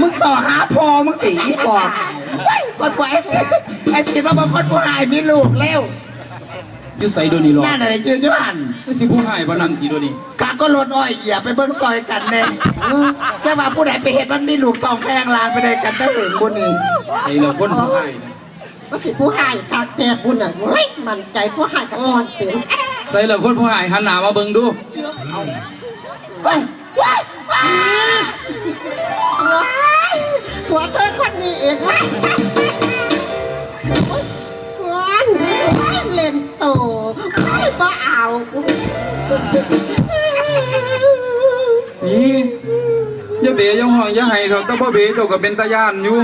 มึงสอหาพอมึงตีบอกเฮ้ยคนผัวไอ้สิไอ้สิมาบอกคนผู้หายมีลูกแล้วอยุใส่โดนี่หรอนั่นอะไรยืนอยู่หันนี่สิผู้ให้บ่นั่งอีโดนี่ข้าก็ลดอ้อยเหยียบไปเบิ้งซอยกันเนี่ยจะว่าผู้ใดไปเห็นมันมีลูกสองแพงลางไปได้กันตั้งถึงคนนี้ไอ้เราคนผู้ให้นะว่าสิผู้ให้กากแจบุญอะเฮ้ยมันใจผู้ให้กับคนเป็นใส่เราคนผู้ให้หันหน้ามาเบิ่งดูเฮ้ย ว้ายว้ายว้ายหัวเธอคนนี้เองว้ายว้ายว้ายเล่นโตว้ายบ่เอานี่อย่าเบยอย่าห้องอย่าให้เขาแต่บ่เบเจ้าก็เป็นตาย่านอยู่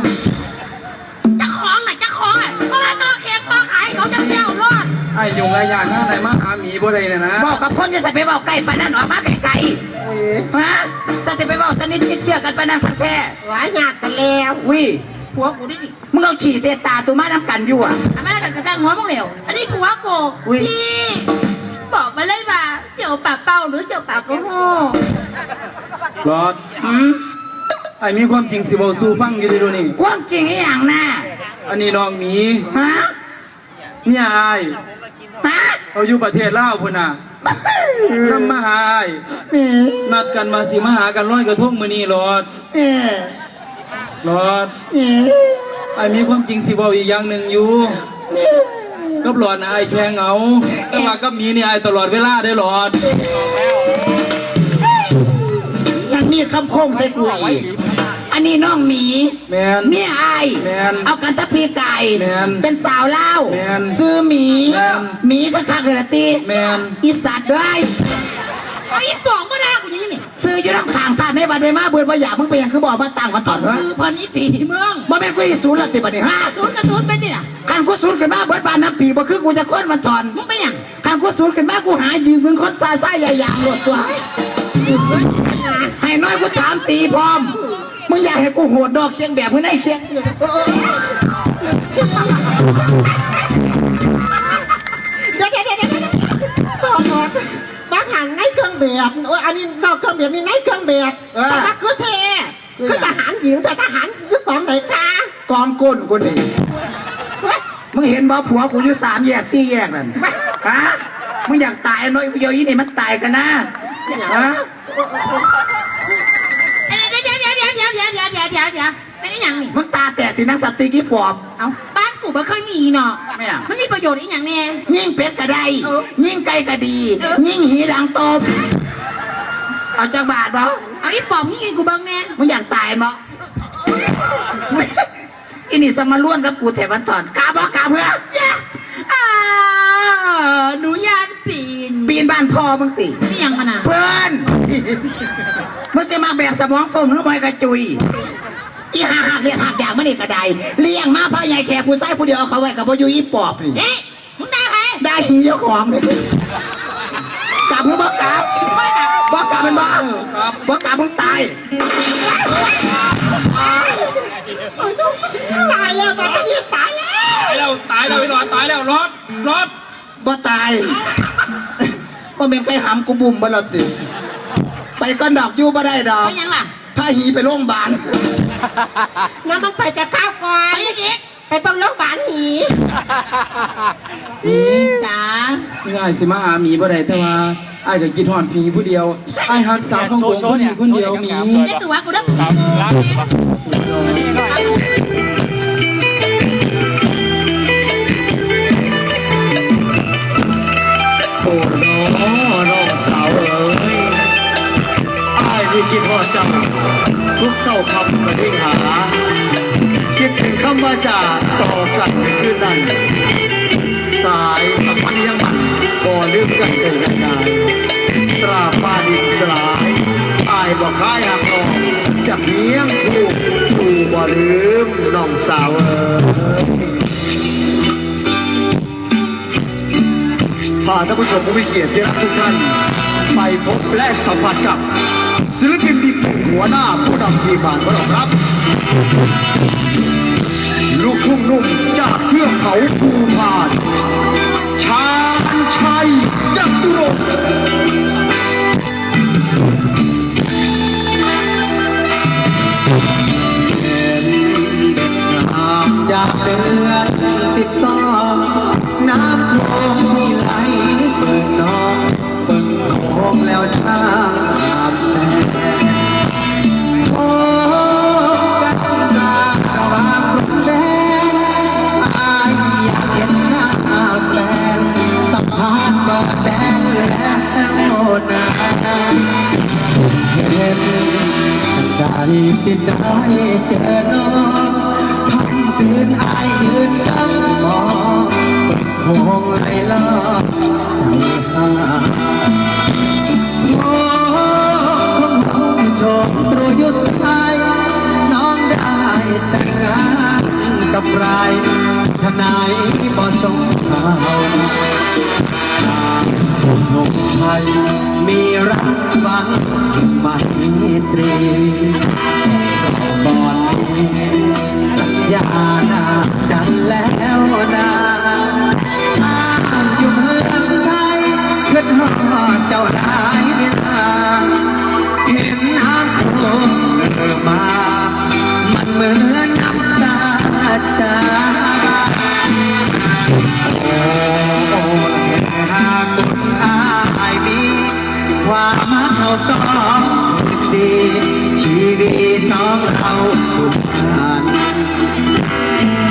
จะของน่ะจะของน่ะเพราะว่าตัวเค้กตัวขายเขาจะเที่ยวรอดไอ้ยงรายญาติหน้าไหนมาหาหมีบ่ได้น่ะนะบอกกับคนจะใส่ไปบอกไก่ปานนั่นออกมาไกลๆฮะ จะใส่ไปบอกสนิทเชื่อกันปานนั่นคักแท้ว้ายหยาดกันแล้ววิผัวกูนี่ดิมึงเอาฉี่เตะตาตัวมาน้ำกันอยู่อะ ทำไมล่ะกันกระซังหัวมึงเหลวอันนี้ผัวกูอุ๊ย พี่บอกมาเลยว่าเจ้าปากเป้าหรือเจ้าปากกระโหรอดหืมไอ้มีความจริงสิเว้าสู่ฟังอยู่ดีดูนี่ ความจริงไอ้อย่างน่ะอันนี้น้องหมีฮะเนี่ยอายฮะ เขาอยู่ประเทศลาวพุ่นน่ะ นำมาหาอายนี่นัดกันมาสิมาหากันร้อยกระทงมื้อนี้รอดนี่รอดนี่ไอ้มีความจริงสิเว้าอีกอย่างหนึ่งอยู่กับหลอดนะไอ้แค่เหงา แต่ว่ากับหมีนี่ไอ้ตลอดเวลาได้หลอด ยังมีคำโค้งใส่กูอีก อันนี้น้องหมีแมนเมียอายแมนเอากันตะพีไก่ แม่นเป็นสาวเล่าวแม่นซื้อหมีแม่นหมีก็คักเลยละตีแมน อีสัตว์ด้วยไอ้ปองก็ได้กูอย่างนี้นี่ซื้ออยู่น้ำขางท่านในบัดเดมาเบิดประหยัดมึงไปยังคือบอกมาตั้งมาตอนเหรอคือพันอีปีเมืองบ่แม่นกูอีศูนย์ละติบัดนี้ฮะศูนย์กระศูนย์เป็นนี่น่ะคันกูศูนย์ขึ้นมาเบิดบานน้ำปีบ่คือกูจะค้นมันถอนมึงเป็นหยังคันกูศูนย์ขึ้นมากูหายืมมึงคนซาซ่าใหญ่ยางหลดตัว ให้น้อยกูถามตีพร้อม มึงอยากให้กูโหดดอกเคียงแบบมึงได้เคียงเดี๋ยวเดี๋ยวเดี๋ยวเดี๋ยวต่อหมดบางหันในเครื่องแบบโอ้ยอันนี้นอกเครื่องแบบนี่ในเครื่องแบบแต่ว่าคือเทคือทหารหญิงแต่ทหารยุคของไหนคะกองก้นกูนี่มึงเห็นบ่ผัวกูอยู่สามแยกสี่แยกนั่นฮะมึงอยากตายน้อยเดียวยี่นี่มันตายกันนะฮะ อีหยังนี่มึงตาแตกที่นักสติกี่ปอบเอาบ้านกูไม่เคยมีเนาะแม่อะมันมีประโยชน์อีหยังแน่ ยิ่งเป็ดก็ได้ เออยิ่งไก่ก็ดี เออ ยิ่งหีหลังตบเอาจากบาทบ่เอาอีปอบนี่กินกูเบ้างแน่มึงอยากตายบ่อินี่สมาล้วนกับกูแถวันถอนกาบ่กาเพื่อจ้ะอ่าหนูยานปีนปีนบ้านพ่อมึงตินี่ยังมันอะเพื่อนมึงจะมาแบบสมองฟงหรือบอยกระจุย อีหาหักเรียกหักอย่างมันนี่กระไดเลี้ยงมาพ่อใหญ่แค่ผู้ใส่ผู้เดียวเอาเขาไว้กับพ่อยุยอีปอบนี่เอ๊ะมึงได้ใครได้หีเจ้าของนี่กลับเพื่อบอกกลับไม่กลับบอกกลับเป็นบ้าครับบอกกลับมึงตายตายแล้วมาตอนนี้ตายแล้วตายแล้วตายแล้วไอ้หลอดตายแล้วรอดรอดบ่ตายบ่เป็นใครหำกูบุ่มบ่หรอติไปก้อนดอกอยู่บ่ได้ดอกไปยังล่ะพาหีไปโรงพยาบาล น้ำมันไปจะข้าวก่อน ไปยังอีกไปปังโรงพยาบาลหีหมีจ้านี่ไอ้ายสิมาหาหมีบ่ได้แต่ว่าไอ้ายก็คิดฮอดหมีผู้เดียวไอ้ายหักสาวของผมคนนี้คนเดียวหมีได้ตัวกูได้กูโอ้น้อน้องสาวเอ๋ยอ้ายที่คิดว่าจัง ทุกเศร้าคำก็ได้หา คิดถึงคำว่าจะต่อกันคืนนั้น สายสัมพันธ์ยังมันก่อลืมกันเป็นกันนานตราบ้าดินสลายอายบอกคายหักนองจากเลี้ยงคู่คู่บ่ลืมน้องสาวเอ๋ยพาท่านผู้ชมผู้มีเกียรติที่รักทุกท่าน ไปพบและสัมผัสกับศิลปินดี หัวหน้าผู้นำทีมงานของเราครับ ลูกทุ่งนุ่มจากเทือกเขาภูพาน ชาญชัยจัตุรง สิได้เจอน้องคำคืนอายยืนกำมองเปิดห้องไอลอใจหาโอ้คนเฮาโชคตรูอยู่สายน้องได้แต่งงานกับใครชะนายบ่สงเขา ผมหนุ่มไทยมีรักฟังไม่ตรีส่งเราก่อนนี้สัญญานาจันแล้วนา เราสองดีชีวิตสองเราสุขสันต์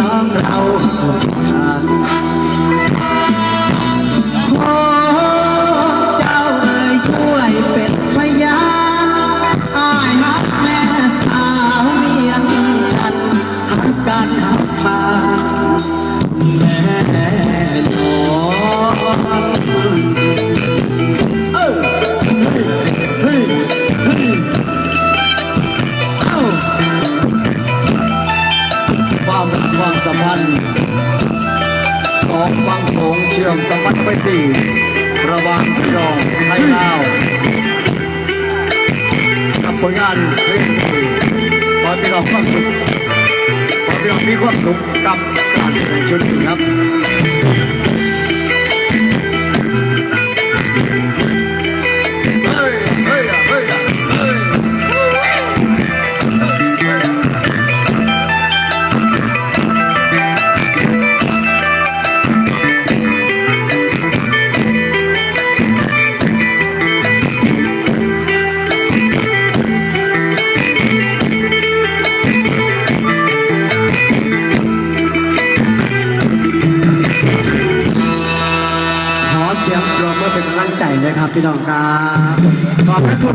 วิตสองเราสุขสัน ชื่อมสัมพันธ์ไปตีระวังพี่น้องไทยลาวกับผลงานเพลงที่ขอพี่น้องความสุขขอพี่น้องมีความสุขกับการแสดงชุดนี้ครับ พี่น้องครับขอบพระคุณ